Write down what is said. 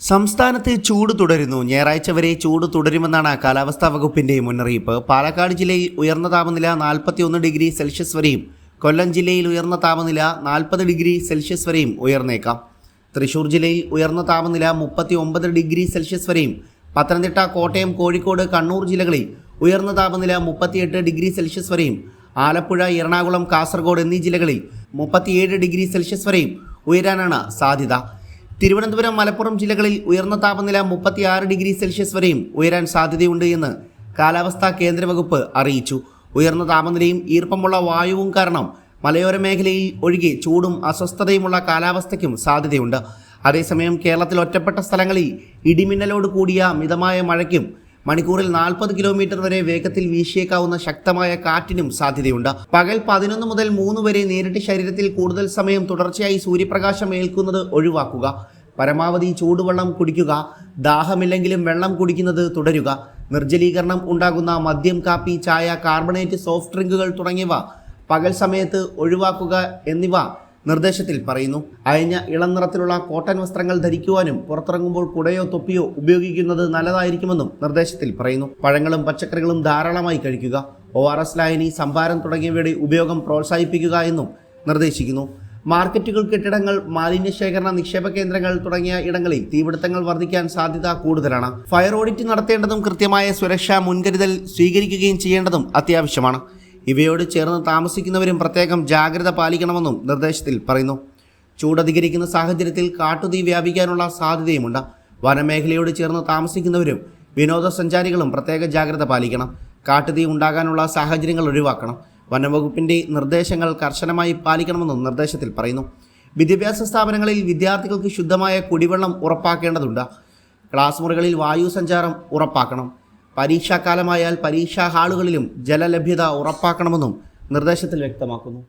സംസ്ഥാനത്ത് ചൂട് തുടരുന്നു. ഞായറാഴ്ച വരെ ചൂട് തുടരുമെന്നാണ് കാലാവസ്ഥാ വകുപ്പിന്റെ മുന്നറിയിപ്പ്. പാലക്കാട് ജില്ലയിൽ ഉയർന്ന താപനില നാൽപ്പത്തിയൊന്ന് ഡിഗ്രി സെൽഷ്യസ് വരെയും കൊല്ലം ജില്ലയിൽ ഉയർന്ന താപനില നാൽപ്പത് ഡിഗ്രി സെൽഷ്യസ് വരെയും ഉയർന്നേക്കാം. തൃശൂർ ജില്ലയിൽ ഉയർന്ന താപനില മുപ്പത്തി ഒമ്പത് ഡിഗ്രി സെൽഷ്യസ് വരെയും പത്തനംതിട്ട കോട്ടയം കോഴിക്കോട് കണ്ണൂർ ജില്ലകളിൽ ഉയർന്ന താപനില മുപ്പത്തിയെട്ട് ഡിഗ്രി സെൽഷ്യസ് വരെയും ആലപ്പുഴ എറണാകുളം കാസർഗോഡ് എന്നീ ജില്ലകളിൽ മുപ്പത്തിയേഴ് ഡിഗ്രി സെൽഷ്യസ് വരെയും ഉയരാനാണ് സാധ്യത. തിരുവനന്തപുരം മലപ്പുറം ജില്ലകളിൽ ഉയർന്ന താപനില മുപ്പത്തിയാറ് ഡിഗ്രി സെൽഷ്യസ് വരെയും ഉയരാൻ സാധ്യതയുണ്ട് എന്ന് കാലാവസ്ഥാ കേന്ദ്ര വകുപ്പ് അറിയിച്ചു. ഉയർന്ന താപനിലയും ഈർപ്പമുള്ള വായുവും കാരണം മലയോര മേഖലയിൽ ഒഴികെ ചൂടും അസ്വസ്ഥതയുമുള്ള കാലാവസ്ഥയ്ക്കും സാധ്യതയുണ്ട്. അതേസമയം കേരളത്തിൽ ഒറ്റപ്പെട്ട സ്ഥലങ്ങളിൽ ഇടിമിന്നലോട് കൂടിയ മിതമായ മഴയ്ക്കും മണിക്കൂറിൽ നാൽപ്പത് കിലോമീറ്റർ വരെ വേഗത്തിൽ വീശിയേക്കാവുന്ന ശക്തമായ കാറ്റിനും സാധ്യതയുണ്ട്. പകൽ പതിനൊന്ന് മുതൽ മൂന്ന് വരെ നേരിട്ട് ശരീരത്തിൽ കൂടുതൽ സമയം തുടർച്ചയായി സൂര്യപ്രകാശം ഏൽക്കുന്നത് ഒഴിവാക്കുക. പരമാവധി ചൂടുവെള്ളം കുടിക്കുക ദാഹമില്ലെങ്കിലും വെള്ളം കുടിക്കുന്നത് തുടരുക നിർജലീകരണം ഉണ്ടാകുന്ന മദ്യം കാപ്പി ചായ കാർബണേറ്റ് സോഫ്റ്റ് ഡ്രിങ്കുകൾ തുടങ്ങിയവ പകൽ സമയത്ത് ഒഴിവാക്കുക എന്നിവ നിർദ്ദേശത്തിൽ പറയുന്നു. അയഞ്ഞ ഇളം നിറത്തിലുള്ള കോട്ടൺ വസ്ത്രങ്ങൾ ധരിക്കുവാനും പുറത്തിറങ്ങുമ്പോൾ കുടയോ തൊപ്പിയോ ഉപയോഗിക്കുന്നത് നല്ലതായിരിക്കുമെന്നും നിർദ്ദേശത്തിൽ പറയുന്നു. പഴങ്ങളും പച്ചക്കറികളും ധാരാളമായി കഴിക്കുക. ഒ ആർ എസ് ലായനി സംഭാരം തുടങ്ങിയവയുടെ ഉപയോഗം പ്രോത്സാഹിപ്പിക്കുക എന്നും നിർദ്ദേശിക്കുന്നു. മാർക്കറ്റുകൾ കെട്ടിടങ്ങൾ മാലിന്യ ശേഖരണ നിക്ഷേപ കേന്ദ്രങ്ങൾ തുടങ്ങിയ ഇടങ്ങളിൽ തീപിടുത്തങ്ങൾ വർദ്ധിക്കാൻ സാധ്യത കൂടുതലാണ്. ഫയർ ഓഡിറ്റ് നടത്തേണ്ടതും കൃത്യമായ സുരക്ഷാ മുൻകരുതൽ സ്വീകരിക്കുകയും ചെയ്യേണ്ടതും അത്യാവശ്യമാണ്. ഇവയോട് ചേർന്ന് താമസിക്കുന്നവരും പ്രത്യേകം ജാഗ്രത പാലിക്കണമെന്നും നിർദ്ദേശത്തിൽ പറയുന്നു. ചൂടധികരിക്കുന്ന സാഹചര്യത്തിൽ കാട്ടുതീ വ്യാപിക്കാനുള്ള സാധ്യതയുമുണ്ട്. വനമേഖലയോട് ചേർന്ന് താമസിക്കുന്നവരും വിനോദസഞ്ചാരികളും പ്രത്യേക ജാഗ്രത പാലിക്കണം. കാട്ടുതീ ഉണ്ടാകാനുള്ള സാഹചര്യങ്ങൾ ഒഴിവാക്കണം. വനംവകുപ്പിന്റെ നിർദ്ദേശങ്ങൾ കർശനമായി പാലിക്കണമെന്നും നിർദ്ദേശത്തിൽ പറയുന്നു. വിദ്യാഭ്യാസ സ്ഥാപനങ്ങളിൽ വിദ്യാർത്ഥികൾക്ക് ശുദ്ധമായ കുടിവെള്ളം ഉറപ്പാക്കേണ്ടതുണ്ട്. ക്ലാസ് മുറികളിൽ വായു സഞ്ചാരം ഉറപ്പാക്കണം. പരീക്ഷാകാലമായാൽ പരീക്ഷാ ഹാളുകളിലും ജലലഭ്യത ഉറപ്പാക്കണമെന്നും നിർദ്ദേശത്തിൽ വ്യക്തമാക്കുന്നു.